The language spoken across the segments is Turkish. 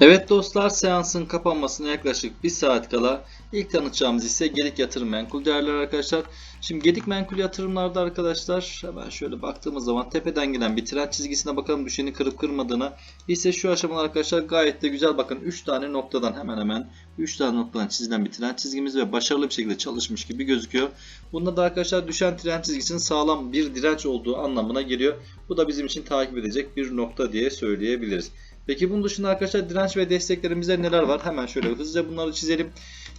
Evet dostlar seansın kapanmasına yaklaşık 1 saat kala ilk tanıtacağımız ise Gedik Yatırım Menkul Değerler arkadaşlar. Şimdi Gedik Menkul Yatırımlarda arkadaşlar hemen şöyle baktığımız zaman tepeden gelen bir trend çizgisine bakalım düşeni kırıp kırmadığına. Ise şu aşamada arkadaşlar gayet de güzel bakın 3 tane noktadan hemen hemen 3 tane noktadan çizilen bir trend çizgimiz ve başarılı bir şekilde çalışmış gibi gözüküyor. Bunda da arkadaşlar düşen trend çizgisinin sağlam bir direnç olduğu anlamına geliyor. Bu da bizim için takip edecek bir nokta diye söyleyebiliriz. Peki bunun dışında arkadaşlar direnç ve desteklerimizde neler var? Hemen şöyle hızlıca bunları çizelim.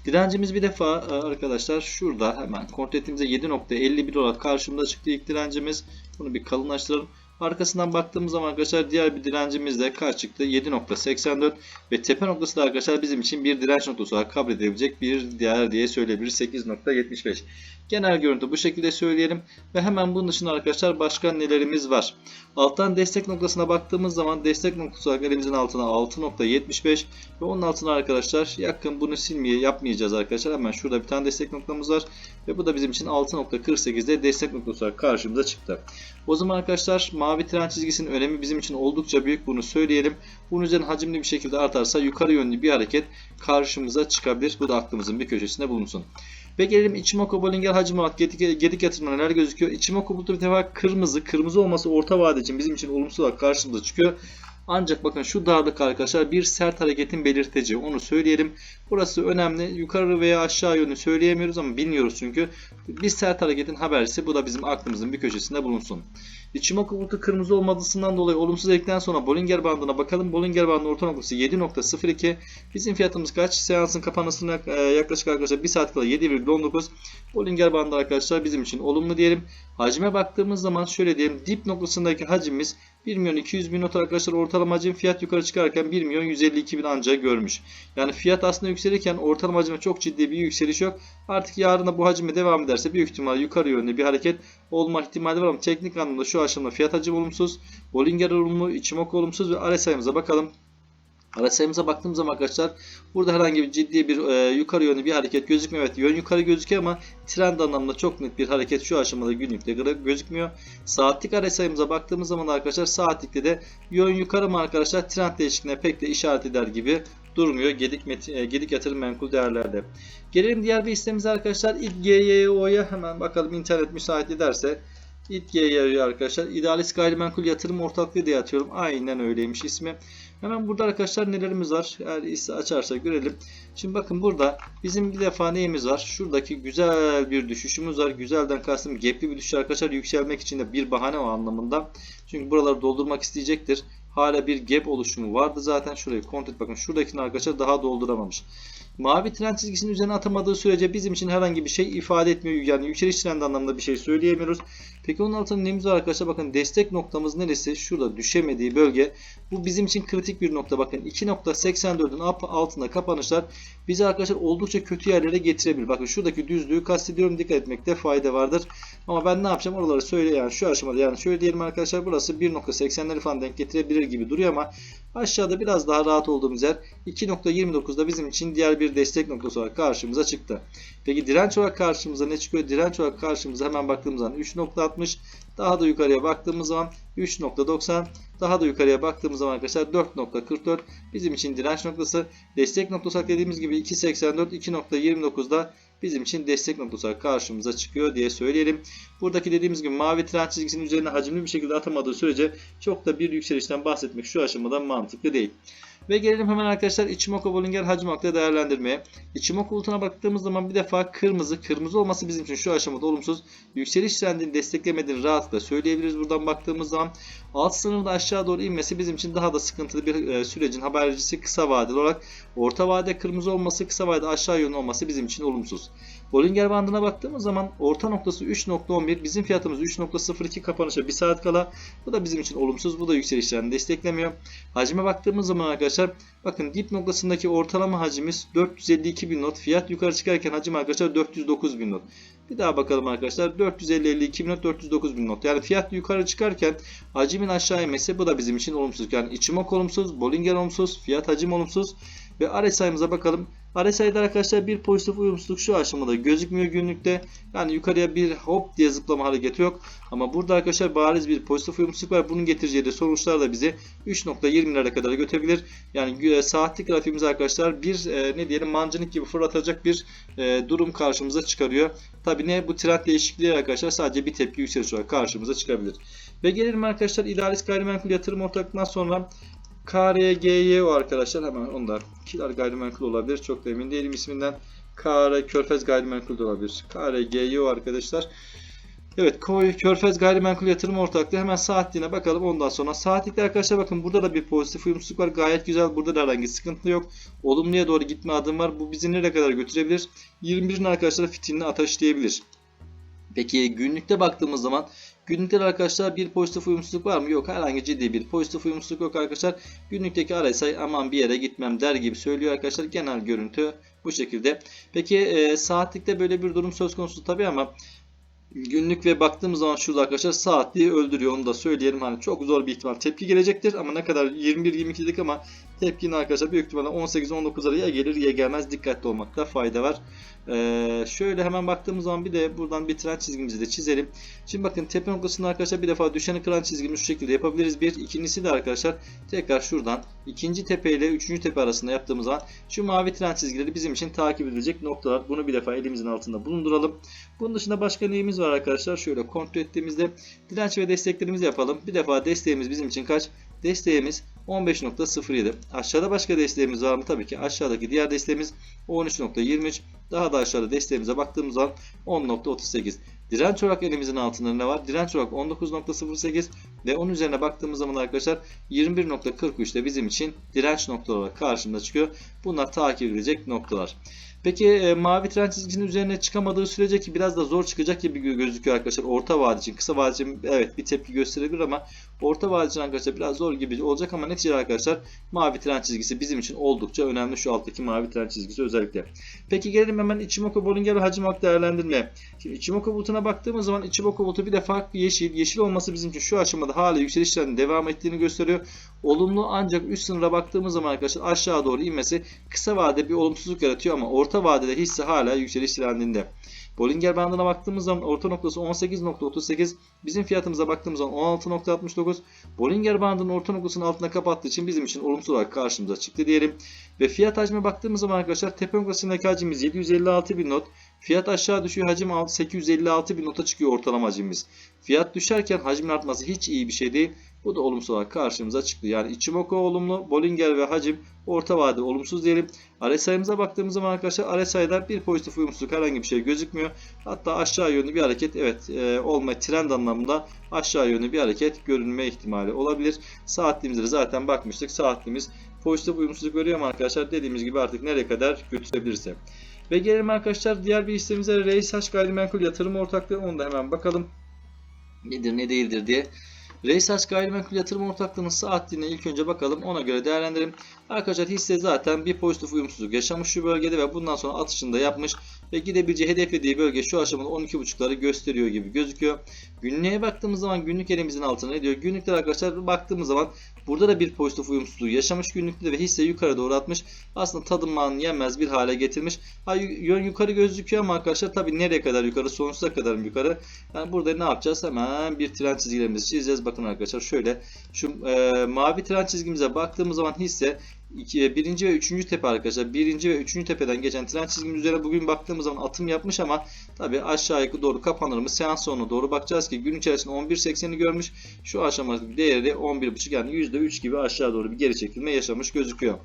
Direncimiz bir defa e, arkadaşlar şurada hemen kontrol ettiğimizde 7.51 olarak karşımıza çıktı ilk direncimiz. Bunu bir kalınlaştıralım. Arkasından baktığımız zaman arkadaşlar diğer bir direncimiz de kaç çıktı? 7.84 ve tepe noktası da arkadaşlar bizim için bir direnç noktası olarak kabul edilebilecek bir değer diye söyleyebiliriz. 8.75. Genel görüntü bu şekilde söyleyelim. Ve hemen bunun dışında arkadaşlar başka nelerimiz var? Alttan destek noktasına baktığımız zaman destek noktası olarak elimizin altına 6.75 ve onun altına arkadaşlar yakın bunu silmeye yapmayacağız arkadaşlar. Hemen şurada bir tane destek noktamız var. Ve bu da bizim için 6.48'de destek noktası olarak karşımıza çıktı. O zaman arkadaşlar mavi tren çizgisinin önemi bizim için oldukça büyük bunu söyleyelim. Bunun üzerine hacimli bir şekilde artarsa yukarı yönlü bir hareket karşımıza çıkabilir. Bu da aklımızın bir köşesinde bulunsun. Ve gelelim Ichimoku Bollinger hacim olarak gedik, gedik yatırımda neler gözüküyor. Ichimoku bir defa kırmızı. Kırmızı olması orta vade için bizim için olumsuz olarak karşımıza çıkıyor. Ancak bakın şu darlık arkadaşlar bir sert hareketin belirteci. Onu söyleyelim. Burası önemli. Yukarı veya aşağı yönü söyleyemiyoruz ama bilmiyoruz çünkü. Bir sert hareketin habercisi. Bu da bizim aklımızın bir köşesinde bulunsun. Ichimoku bulutu kırmızı olmadığından dolayı olumsuz ekten sonra Bollinger bandına bakalım. Bollinger bandının orta noktası 7.02. Bizim fiyatımız kaç? Seansın kapanmasına e, yaklaşık arkadaşlar 1 saat kala 7,19. Bollinger bandı arkadaşlar bizim için olumlu diyelim. Hacime baktığımız zaman şöyle diyelim. Dip noktasındaki hacimimiz 1 milyon 200 bin not arkadaşlar ortalama hacim fiyat yukarı çıkarken 1 milyon 152 bin ancak görmüş. Yani fiyat aslında yükselirken ortalama hacime çok ciddi bir yükseliş yok. Artık yarına bu hacime devam ederse büyük ihtimal yukarı yönlü bir hareket olma ihtimali var ama teknik anlamda şu aşamada fiyat hacim olumsuz, Bollinger olumlu, Ichimoku olumsuz ve RSI'mize bakalım. RSI'mize baktığımız zaman arkadaşlar burada herhangi bir ciddi bir e, yukarı yönlü bir hareket gözükmüyor. Evet yön yukarı gözüküyor ama trend anlamında çok net bir hareket şu aşamada günlükte gözükmüyor. Saatlik RSI'mize baktığımız zaman arkadaşlar saatlikte de yön yukarı mı arkadaşlar trend değişikliğine pek de işaret eder gibi durmuyor Gedik, e, Gedik yatırım menkul değerlerde. Gelelim diğer bir listemize arkadaşlar. İlk hemen bakalım internet müsait ederse. İTG'ye arkadaşlar. İdealist gayrimenkul yatırım ortaklığı diye atıyorum. Aynen öyleymiş ismi. Hemen burada arkadaşlar nelerimiz var? Eğer ise açarsak görelim. Şimdi bakın burada bizim bir defa neyimiz var? Şuradaki güzel bir düşüşümüz var. Güzelden kastım gapli bir düşüş arkadaşlar. Yükselmek için de bir bahane o anlamında. Çünkü buraları doldurmak isteyecektir. Hala bir gap oluşumu vardı zaten. Şurayı kontrol bakın. Şuradakini arkadaşlar daha dolduramamış. Mavi trend çizgisinin üzerine atamadığı sürece bizim için herhangi bir şey ifade etmiyor. Yani yükseliş trendi anlamında bir şey söyleyemiyoruz. Peki onun altında neyimiz var arkadaşlar? Bakın destek noktamız neresi? Şurada düşemediği bölge. Bu bizim için kritik bir nokta. Bakın 2.84'ün altında kapanışlar bizi arkadaşlar oldukça kötü yerlere getirebilir. Bakın şuradaki düzlüğü kastediyorum. Dikkat etmekte fayda vardır. Ama ben ne yapacağım? Oraları söyle yani şu aşamada yani şöyle diyelim arkadaşlar burası 1.80'leri falan denk getirebilir gibi duruyor ama aşağıda biraz daha rahat olduğumuz yer 2.29'da bizim için diğer bir destek noktası olarak karşımıza çıktı. Peki direnç olarak karşımıza ne çıkıyor? Direnç olarak karşımıza hemen baktığımız zaman 3.60 daha da yukarıya baktığımız zaman 3.90 daha da yukarıya baktığımız zaman arkadaşlar 4.44 bizim için direnç noktası. Destek noktası dediğimiz gibi 2.84 2.29'da bizim için destek noktası karşımıza çıkıyor diye söyleyelim. Buradaki dediğimiz gibi mavi trend çizgisinin üzerine hacimli bir şekilde atamadığı sürece çok da bir yükselişten bahsetmek şu aşamada mantıklı değil. Ve gelelim hemen arkadaşlar Ichimoku Bollinger hacim haklı değerlendirmeye. Ichimoku bulutuna baktığımız zaman bir defa kırmızı. Kırmızı olması bizim için şu aşamada olumsuz. Yükseliş trendini desteklemediğini rahatlıkla söyleyebiliriz buradan baktığımız zaman. Alt sınırda aşağı doğru inmesi bizim için daha da sıkıntılı bir e, sürecin habercisi kısa vadeli olarak. Orta vade kırmızı olması, kısa vade aşağı yönlü olması bizim için olumsuz. Bollinger bandına baktığımız zaman orta noktası 3.11 bizim fiyatımız 3.02 kapanışa 1 saat kala. Bu da bizim için olumsuz. Bu da yükselişlerini desteklemiyor. Hacime baktığımız zaman arkadaşlar bakın dip noktasındaki ortalama hacimiz 452 bin not. Fiyat yukarı çıkarken hacim arkadaşlar 409 bin not. Bir daha bakalım arkadaşlar. 450 bin not 409 bin not. Yani fiyat yukarı çıkarken hacimin aşağı inmesi bu da bizim için olumsuz. Yani Ichimoku olumsuz, Bollinger olumsuz, fiyat hacim olumsuz. Ve RSI'mize bakalım. RSI'de arkadaşlar bir pozitif uyumsuzluk şu aşamada gözükmüyor günlükte. Yani yukarıya bir hop diye zıplama hareketi yok. Ama burada arkadaşlar bariz bir pozitif uyumsuzluk var. Bunun getireceği de sonuçlar da bizi 3.20'lere kadar götürebilir. Yani e, saatlik grafiğimiz arkadaşlar bir e, ne diyelim mancınık gibi fırlatacak bir e, durum karşımıza çıkarıyor. Tabi ne bu trend değişikliği arkadaşlar sadece bir tepki yükseliş olarak karşımıza çıkabilir. Ve gelelim arkadaşlar idealist gayrimenkul yatırım ortaklığından sonra KRGY o arkadaşlar hemen onlar kiler gayrimenkul olabilir çok da emin değilim isminden. KR Körfez gayrimenkul de olabilir. KRGY o arkadaşlar. Evet Körfez Gayrimenkul Yatırım Ortaklığı hemen saatliğine bakalım ondan sonra. Saatlikte arkadaşlar bakın burada da bir pozitif uyumsuzluk var. Gayet güzel. Burada da herhangi sıkıntı yok. Olumluya doğru gitme adım var. Bu bizi nereye kadar götürebilir? 21'in arkadaşlar fitilini ateşleyebilir. Peki günlükte baktığımız zaman günlükte arkadaşlar bir pozitif uyumsuzluk var mı? Yok. Herhangi ciddi bir pozitif uyumsuzluk yok arkadaşlar. Günlükteki RSI aman bir yere gitmem der gibi söylüyor arkadaşlar. Genel görüntü bu şekilde. Peki e, saatlikte böyle bir durum söz konusu tabii ama günlük ve baktığımız zaman şurada arkadaşlar saatliği öldürüyor onu da söyleyelim. Hani çok zor bir ihtimal tepki gelecektir ama ne kadar 21-22 dedik ama tepkinin arkadaşlar büyük ihtimalle 18-19'lara ya gelir ya gelmez dikkatli olmakta fayda var. Ee, şöyle hemen baktığımız zaman bir de buradan bir trend çizgimizi de çizelim. Şimdi bakın tepe noktasında arkadaşlar bir defa düşeni kıran çizgimizi şu şekilde yapabiliriz. Bir. ikincisi de arkadaşlar tekrar şuradan ikinci tepe ile üçüncü tepe arasında yaptığımız zaman şu mavi trend çizgileri bizim için takip edilecek noktalar. Bunu bir defa elimizin altında bulunduralım. Bunun dışında başka neyimiz var arkadaşlar? Şöyle kontrol ettiğimizde direnç ve desteklerimizi yapalım. Bir defa desteğimiz bizim için kaç? Desteğimiz 15.07. Aşağıda başka desteğimiz var mı? Tabii ki aşağıdaki diğer desteğimiz 13.23. Daha da aşağıda desteğimize baktığımız zaman 10.38. Direnç olarak elimizin altında ne var? Direnç olarak 19.08 ve onun üzerine baktığımız zaman arkadaşlar 21.43 de bizim için direnç noktaları karşımıza çıkıyor. Bunlar takip edilecek noktalar. Peki e, mavi trend çizgisinin üzerine çıkamadığı sürece ki biraz da zor çıkacak gibi gözüküyor arkadaşlar. Orta vade için, kısa vade için evet bir tepki gösterebilir ama orta vade için arkadaşlar biraz zor gibi olacak ama neticede arkadaşlar mavi trend çizgisi bizim için oldukça önemli şu alttaki mavi trend çizgisi özellikle. Peki gelelim hemen Ichimoku Bollinger ve hacim hak değerlendirmeye. Şimdi Ichimoku bulutuna baktığımız zaman Ichimoku bulutu bir defa yeşil. Yeşil olması bizim için şu aşamada hala yükseliş devam ettiğini gösteriyor. Olumlu ancak üst sınıra baktığımız zaman arkadaşlar aşağı doğru inmesi kısa vadede bir olumsuzluk yaratıyor ama orta vadede hisse hala yükseliş trendinde. Bollinger bandına baktığımız zaman orta noktası 18.38. Bizim fiyatımıza baktığımız zaman 16.69. Bollinger bandının orta noktasının altına kapattığı için bizim için olumsuz olarak karşımıza çıktı diyelim. Ve fiyat hacme baktığımız zaman arkadaşlar tepe noktasındaki hacimimiz 756 bin not. Fiyat aşağı düşüyor hacim 856 bin nota çıkıyor ortalama hacimimiz. Fiyat düşerken hacmin artması hiç iyi bir şey değil. Bu da olumsuz olarak karşımıza çıktı. Yani Ichimoku olumlu, Bollinger ve hacim orta vade olumsuz diyelim. RSI'mize baktığımız zaman arkadaşlar RSI'da bir pozitif uyumsuzluk herhangi bir şey gözükmüyor. Hatta aşağı yönlü bir hareket evet e, olma trend anlamında aşağı yönlü bir hareket görünme ihtimali olabilir. Saatliğimize zaten bakmıştık. Saatliğimiz pozitif uyumsuzluk görüyor ama arkadaşlar dediğimiz gibi artık nereye kadar götürebilirse. Ve gelelim arkadaşlar diğer bir Reis Haş Gayrimenkul Yatırım Ortaklığı. Onu da hemen bakalım. Nedir ne değildir diye. Reishaç Gayrimenkul Yatırım Ortaklığı'nın saatliğine ilk önce bakalım. Ona göre değerlendirelim. Arkadaşlar hisse zaten bir pozitif uyumsuzluk yaşamış şu bölgede ve bundan sonra atışını da yapmış. Ve gidebileceği hedeflediği bölge şu aşamada 12.5'ları gösteriyor gibi gözüküyor. Günlüğe baktığımız zaman günlük elimizin altına ne diyor? Günlükler arkadaşlar baktığımız zaman burada da bir pozitif uyumsuzluğu yaşamış günlükte ve hisse yukarı doğru atmış. Aslında tadımman yenmez bir hale getirmiş. Ha, yön yukarı gözüküyor ama arkadaşlar tabii nereye kadar yukarı? Sonsuza kadar mı yukarı? Yani burada ne yapacağız? Hemen bir trend çizgilerimizi çizeceğiz. Bakın arkadaşlar şöyle şu e, mavi trend çizgimize baktığımız zaman hisse iki, birinci ve üçüncü tepe arkadaşlar. Birinci ve üçüncü tepeden geçen trend çizgimiz üzerine bugün baktığımız zaman atım yapmış ama tabi aşağı yukarı doğru kapanır mı? Seans sonuna doğru bakacağız ki gün içerisinde 11.80'i görmüş. Şu aşamadaki değeri 11.5 yani %3 gibi aşağı doğru bir geri çekilme yaşamış gözüküyor.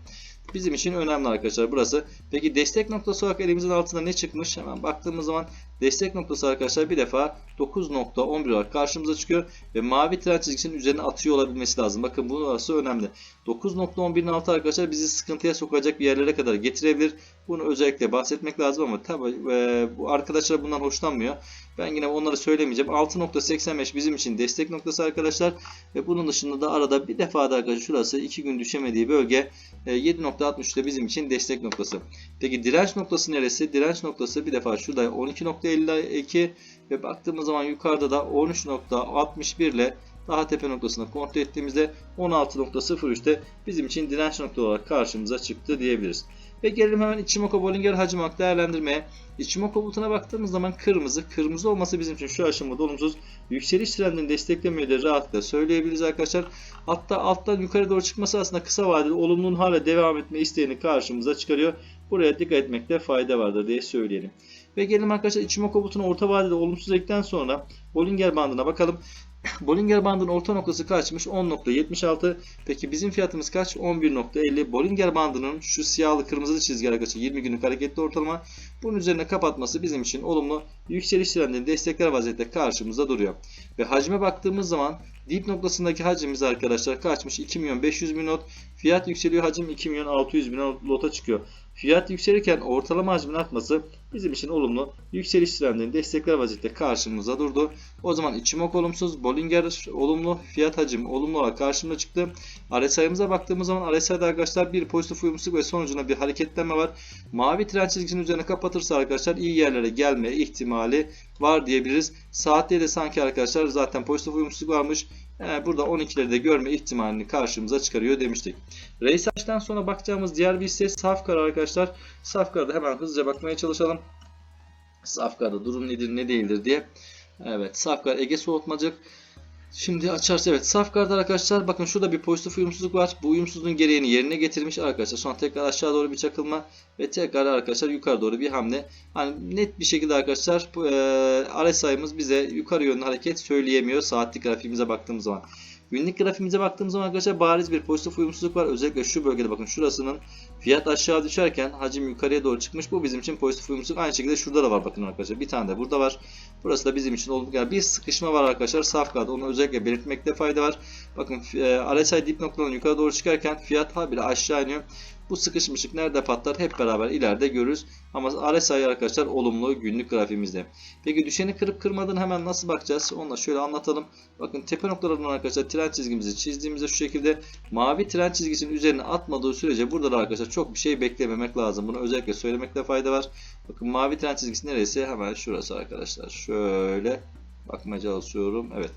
Bizim için önemli arkadaşlar burası. Peki destek noktası olarak elimizin altında ne çıkmış? Hemen baktığımız zaman destek noktası arkadaşlar bir defa 9.11 olarak karşımıza çıkıyor. Ve mavi trend çizgisinin üzerine atıyor olabilmesi lazım. Bakın burası önemli. 9.11'in altı arkadaşlar bizi sıkıntıya sokacak bir yerlere kadar getirebilir. Bunu özellikle bahsetmek lazım ama tabi e, bu arkadaşlar bundan hoşlanmıyor. Ben yine onları söylemeyeceğim. 6.85 bizim için destek noktası arkadaşlar. Ve bunun dışında da arada bir defa da arkadaşlar şurası 2 gün düşemediği bölge e, 7.63 da bizim için destek noktası. Peki direnç noktası neresi? Direnç noktası bir defa şurada 12.52 ve baktığımız zaman yukarıda da 13.61 ile daha tepe noktasını kontrol ettiğimizde 16.03'te bizim için direnç nokta olarak karşımıza çıktı diyebiliriz. Ve gelelim hemen Ichimoku Bollinger hacim olarak değerlendirmeye. Ichimoku bulutuna baktığımız zaman kırmızı. Kırmızı olması bizim için şu aşamada olumsuz. Yükseliş trendini desteklemiyor de rahatlıkla söyleyebiliriz arkadaşlar. Hatta alttan yukarı doğru çıkması aslında kısa vadeli olumluluğun hala devam etme isteğini karşımıza çıkarıyor. Buraya dikkat etmekte fayda vardır diye söyleyelim. Ve gelelim arkadaşlar Ichimoku bulutuna orta vadede olumsuz ekten sonra Bollinger bandına bakalım. Bollinger bandının orta noktası kaçmış? 10.76. Peki bizim fiyatımız kaç? 11.50. Bollinger bandının şu siyahlı kırmızılı çizgi arkadaşlar 20 günlük hareketli ortalama. Bunun üzerine kapatması bizim için olumlu. Yükseliş trendini destekler vaziyette karşımızda duruyor. Ve hacme baktığımız zaman dip noktasındaki hacmimiz arkadaşlar kaçmış? 2 milyon 500 bin lot. Fiyat yükseliyor hacim 2 milyon 600 bin lota çıkıyor. Fiyat yükselirken ortalama hacmin artması bizim için olumlu. Yükseliş trendini destekler vaziyette karşımıza durdu. O zaman Ichimoku olumsuz, Bollinger olumlu, fiyat hacim olumlu olarak karşımıza çıktı. RSI'mize baktığımız zaman RSI'de arkadaşlar bir pozitif uyumsuzluk ve sonucunda bir hareketlenme var. Mavi trend çizgisinin üzerine kapatırsa arkadaşlar iyi yerlere gelme ihtimali var diyebiliriz. Saatte de sanki arkadaşlar zaten pozitif uyumsuzluk varmış. Yani burada 12'leri de görme ihtimalini karşımıza çıkarıyor demiştik. Raysaç'tan sonra bakacağımız diğer bir hisse Safkar arkadaşlar. Safkar'da hemen hızlıca bakmaya çalışalım. Safkar'da durum nedir ne değildir diye. Evet Safkar Ege Soğutmacık. Şimdi açarsa evet Safkar'da arkadaşlar bakın şurada bir pozitif uyumsuzluk var. Bu uyumsuzluğun gereğini yerine getirmiş arkadaşlar. Sonra tekrar aşağı doğru bir çakılma ve tekrar arkadaşlar yukarı doğru bir hamle. Hani net bir şekilde arkadaşlar e, RSI'miz bize yukarı yönlü hareket söyleyemiyor saatlik grafiğimize baktığımız zaman. Günlük grafiğimize baktığımız zaman arkadaşlar bariz bir pozitif uyumsuzluk var. Özellikle şu bölgede bakın şurasının fiyat aşağı düşerken hacim yukarıya doğru çıkmış. Bu bizim için pozitif uyumsuzluk. Aynı şekilde şurada da var bakın arkadaşlar. Bir tane de burada var. Burası da bizim için olumlu. Yani bir sıkışma var arkadaşlar. Safkada onu özellikle belirtmekte fayda var. Bakın e, RSI dip noktadan yukarı doğru çıkarken fiyat habire aşağı iniyor. Bu sıkışmışlık nerede patlar hep beraber ileride görürüz. Ama RSI arkadaşlar olumlu günlük grafiğimizde. Peki düşeni kırıp kırmadığını hemen nasıl bakacağız? Onu da şöyle anlatalım. Bakın tepe noktalarından arkadaşlar trend çizgimizi çizdiğimizde şu şekilde mavi trend çizgisinin üzerine atmadığı sürece burada da arkadaşlar çok bir şey beklememek lazım. Bunu özellikle söylemekte fayda var. Bakın mavi trend çizgisi neresi? Hemen şurası arkadaşlar. Şöyle bakmaya çalışıyorum. Evet.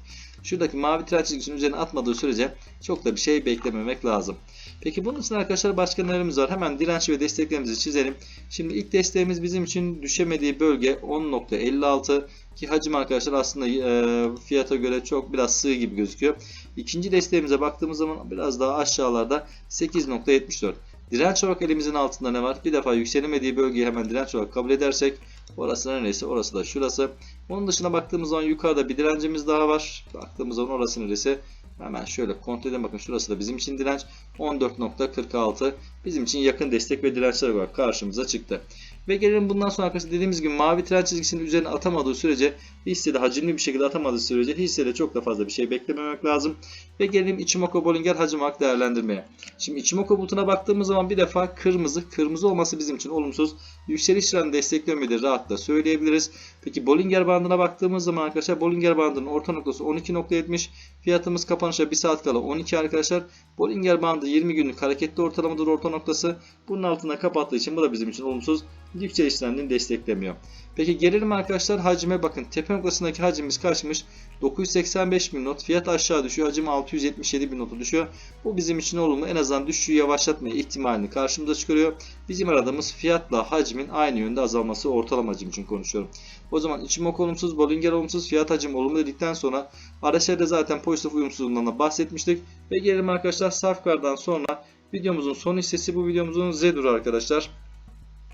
Şuradaki mavi trend çizgisinin üzerine atmadığı sürece çok da bir şey beklememek lazım. Peki bunun için arkadaşlar başka var? Hemen direnç ve desteklerimizi çizelim. Şimdi ilk desteğimiz bizim için düşemediği bölge 10.56 ki hacim arkadaşlar aslında e, fiyata göre çok biraz sığ gibi gözüküyor. İkinci desteğimize baktığımız zaman biraz daha aşağılarda 8.74. Direnç olarak elimizin altında ne var? Bir defa yükselemediği bölgeyi hemen direnç olarak kabul edersek orası neresi? Orası da şurası. Onun dışına baktığımız zaman yukarıda bir direncimiz daha var. Baktığımız zaman orası neresi? Hemen şöyle kontrol edelim. Bakın şurası da bizim için direnç. 14.46 bizim için yakın destek ve dirençler olarak karşımıza çıktı. Ve gelelim bundan sonra arkadaşlar dediğimiz gibi mavi trend çizgisinin üzerine atamadığı sürece hissede hacimli bir şekilde atamadığı sürece hissede çok da fazla bir şey beklememek lazım. Ve gelelim Ichimoku Bollinger hacim olarak değerlendirmeye. Şimdi Ichimoku bulutuna baktığımız zaman bir defa kırmızı. Kırmızı olması bizim için olumsuz. Yükseliş trendini desteklemediği rahatla söyleyebiliriz. Peki Bollinger bandına baktığımız zaman arkadaşlar Bollinger bandının orta noktası 12.70. Fiyatımız kapanışa 1 saat kala 12 arkadaşlar. Bollinger bandı 20 günlük hareketli ortalamadır orta noktası. Bunun altına kapattığı için bu da bizim için olumsuz. Yükseliş trendini desteklemiyor. Peki gelelim arkadaşlar hacime bakın. Tepe noktasındaki hacimimiz kaçmış? 985 bin not. Fiyat aşağı düşüyor. Hacim 677 bin notu düşüyor. Bu bizim için olumlu. En azından düşüşü yavaşlatma ihtimalini karşımıza çıkarıyor. Bizim aradığımız fiyatla hacmin aynı yönde azalması ortalama hacim için konuşuyorum. O zaman Ichimoku olumsuz, Bollinger olumsuz, fiyat hacim olumlu dedikten sonra RSI'de zaten pozitif uyumsuzluğundan da bahsetmiştik. Ve gelelim arkadaşlar Safkar'dan sonra videomuzun son hissesi bu videomuzun Zedur arkadaşlar.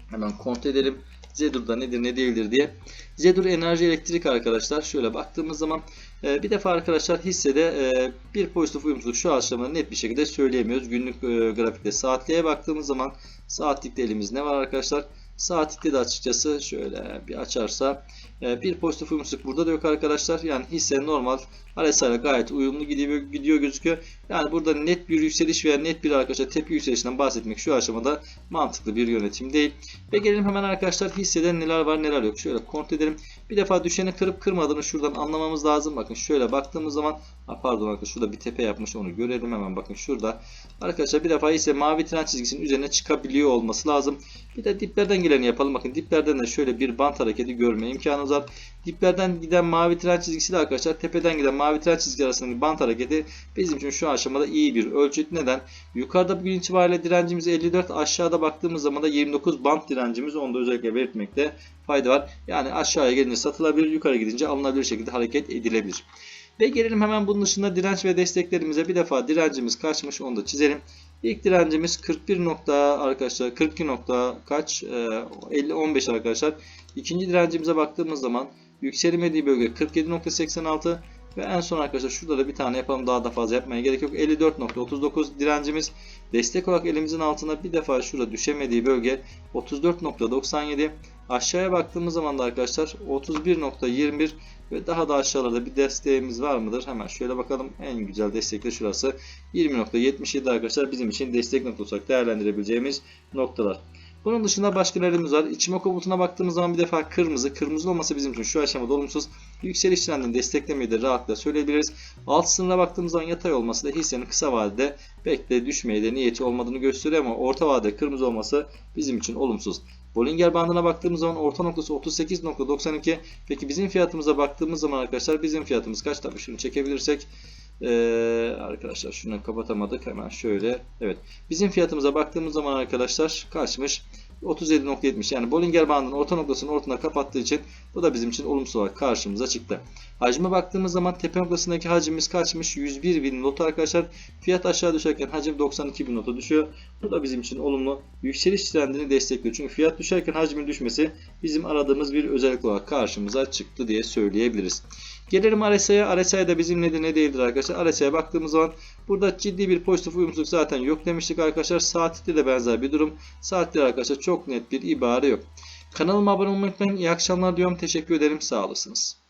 Hemen kontrol edelim. Zedur'da nedir ne değildir diye. Zedur enerji elektrik arkadaşlar. Şöyle baktığımız zaman e, bir defa arkadaşlar hissede e, bir pozitif uyumsuzluk şu aşamada net bir şekilde söyleyemiyoruz. Günlük e, grafikte saatliğe baktığımız zaman saatlikte elimiz ne var arkadaşlar? Saatlikte de açıkçası şöyle bir açarsa bir pozitif uyumsuzluk burada da yok arkadaşlar. Yani hisse normal RSI ile gayet uyumlu gidiyor, gidiyor gözüküyor. Yani burada net bir yükseliş veya net bir arkadaşlar tepki yükselişinden bahsetmek şu aşamada mantıklı bir yönetim değil. Ve gelelim hemen arkadaşlar hisseden neler var neler yok. Şöyle kontrol edelim. Bir defa düşeni kırıp kırmadığını şuradan anlamamız lazım. Bakın şöyle baktığımız zaman pardon arkadaşlar şurada bir tepe yapmış onu görelim hemen bakın şurada. Arkadaşlar bir defa ise mavi trend çizgisinin üzerine çıkabiliyor olması lazım. Bir de diplerden geleni yapalım. Bakın diplerden de şöyle bir bant hareketi görme imkanımız var. Diplerden giden mavi tren çizgisiyle arkadaşlar tepeden giden mavi tren çizgi arasındaki bant hareketi bizim için şu aşamada iyi bir ölçüt. Neden? Yukarıda bugün itibariyle direncimiz 54 aşağıda baktığımız zaman da 29 bant direncimiz onu da özellikle belirtmekte fayda var. Yani aşağıya gelince satılabilir yukarı gidince alınabilir şekilde hareket edilebilir. Ve gelelim hemen bunun dışında direnç ve desteklerimize bir defa direncimiz kaçmış onu da çizelim. İlk direncimiz 41 nokta arkadaşlar 42 nokta kaç Ee, 50 15 arkadaşlar. İkinci direncimize baktığımız zaman yükselmediği bölge 47.86 ve en son arkadaşlar şurada da bir tane yapalım daha da fazla yapmaya gerek yok. 54.39 direncimiz destek olarak elimizin altına bir defa şurada düşemediği bölge 34.97 aşağıya baktığımız zaman da arkadaşlar 31.21 ve daha da aşağılarda bir desteğimiz var mıdır? Hemen şöyle bakalım. En güzel destek de şurası. 20.77 arkadaşlar bizim için destek noktası olarak değerlendirebileceğimiz noktalar. Bunun dışında başka nelerimiz var? İçime komutuna baktığımız zaman bir defa kırmızı. Kırmızı olması bizim için şu aşamada olumsuz. Yükseliş trendini desteklemeyi de rahatlıkla söyleyebiliriz. Alt sınırına baktığımız zaman yatay olması da hissenin kısa vadede bekle düşmeye de niyeti olmadığını gösteriyor ama orta vadede kırmızı olması bizim için olumsuz. Bollinger bandına baktığımız zaman orta noktası 38.92. Peki bizim fiyatımıza baktığımız zaman arkadaşlar bizim fiyatımız kaç? Tabii şunu çekebilirsek ee, arkadaşlar şunu kapatamadık hemen şöyle evet bizim fiyatımıza baktığımız zaman arkadaşlar kaçmış 37.70 yani Bollinger bandının orta noktasının ortasına kapattığı için bu da bizim için olumsuz olarak karşımıza çıktı. Hacme baktığımız zaman tepe noktasındaki hacmimiz kaçmış 101 bin not arkadaşlar fiyat aşağı düşerken hacim 92 bin nota düşüyor. Bu da bizim için olumlu yükseliş trendini destekliyor. Çünkü fiyat düşerken hacmin düşmesi bizim aradığımız bir özellik olarak karşımıza çıktı diye söyleyebiliriz. Gelelim RSI'ye. RSI de bizim nedir ne değildir arkadaşlar. RSI'ye baktığımız zaman burada ciddi bir pozitif uyumsuzluk zaten yok demiştik arkadaşlar. Saatte de benzer bir durum. Saatte arkadaşlar çok net bir ibare yok. Kanalıma abone olmayı unutmayın. İyi akşamlar diyorum. Teşekkür ederim. Sağ olasınız.